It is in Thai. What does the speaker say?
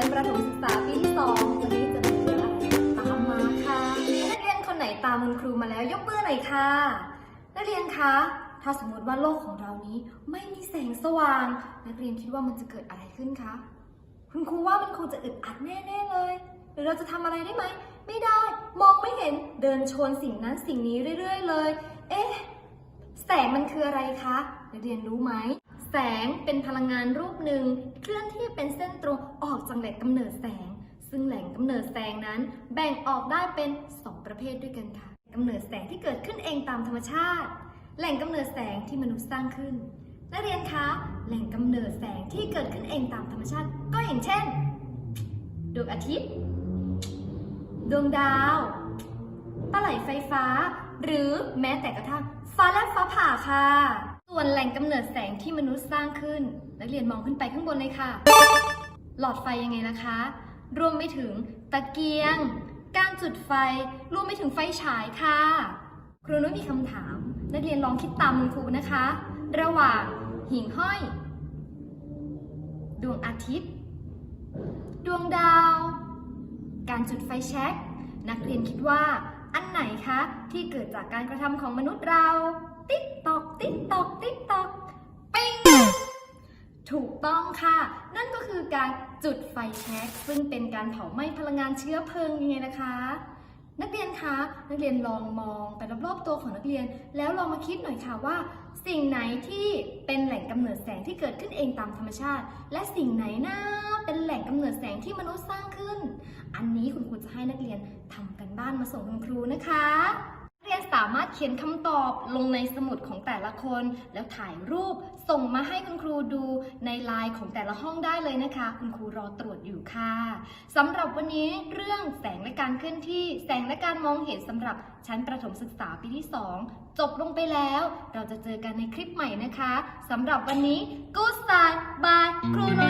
ั้นประถมศึกษาปีที่สองวันนี้จะมาเรียนอะไรตามมาค่ะนักเรียนคนไหนตามคุณครูมาแล้วยกมือหน่อยค่ะ นักเรียนคะ ถ้าสมมติว่าโลกของเรานี้ไม่มีแสงสว่าง นักเรียนคิดว่ามันจะเกิดอะไรขึ้นคะ คุณครูว่ามันคงจะอึดอัดแน่ๆเลย หรือเราจะทำอะไรได้ไหม ไม่ได้ มองไม่เห็น เดินชนสิ่งนั้นสิ่งนี้เรื่อย ๆ เลย เอ๊ะ แสงมันคืออะไรคะ นักเรียนรู้ไหม แสงเป็นพลังงานรูปหนึ่งเคลื่อนที่เป็นเส้นตรงออกจากแหล่งกำเนิดแสง ซึ่งแหล่งกำเนิดแสงนั้น แบ่งออกได้เป็น 2 ประเภทด้วยกันค่ะกำเนิดแสงที่เกิดขึ้นเองตามธรรมชาติ แหล่งกำเนิดแสงที่มนุษย์สร้างขึ้นนักเรียนคะแหล่งกำเนิดแสงที่เกิดขึ้นเองตามธรรมชาติ ก็อย่างเช่นดวงอาทิตย์ ดวงดาวปลาไหลไฟฟ้า หรือแม้แต่กระทั่งฟ้าแลบฟ้าผ่าค่ะ ส่วนแหล่งกำเนิดแสงที่มนุษย์สร้างขึ้น นักเรียนมองขึ้นไปข้างบนเลยค่ะ หลอดไฟยังไงล่ะคะ รวมไปถึงตะเกียง การจุดไฟ รวมไปถึงไฟฉายค่ะ ครูนุ้ยมีคำถาม นักเรียนลองคิดตามคุณครูนะคะ ระหว่างหิ่งห้อย ดวงอาทิตย์ ดวงดาว การจุดไฟแช็กนักเรียนคิดว่าอันไหนคะ ที่เกิดจากการกระทำของมนุษย์เรา ติ๊ก ตอกติ๊กตอกติ๊กตอกปิ้งถูกต้องค่ะ นั่นก็คือการจุดไฟแช็กซึ่งเป็นการเผาไหม้พลังงานเชื้อเพลิงยังไงนะคะ นักเรียนคะนักเรียนลองมองไปรอบๆตัวของนักเรียน แล้วลองมาคิดหน่อยค่ะว่า สิ่งไหนที่เป็นแหล่งกำเนิดแสงที่เกิดขึ้นเองตามธรรมชาติ และสิ่งไหนนะเป็นแหล่งกำเนิดแสงที่มนุษย์สร้างขึ้น อันนี้คุณครูจะให้นักเรียนทำกันบ้านมาส่งคุณครูนะคะามารถเขียนคำตอบลงในสมุดของแต่ละคน แล้วถ่ายรูปส่งมาให้คุณครูดูในไลน์ของแต่ละห้องได้เลยนะคะ คุณครูรอตรวจอยู่ค่ะสำหรับวันนี้เรื่องแสงและการเคลื่อนที่ แสงและการมองเห็นสำหรับชั้นประถมศึกษาปีที่ 2 จบลงไปแล้ว เราจะเจอกันในคลิปใหม่นะคะสำหรับวันนี้ Good Side by ครูน้อย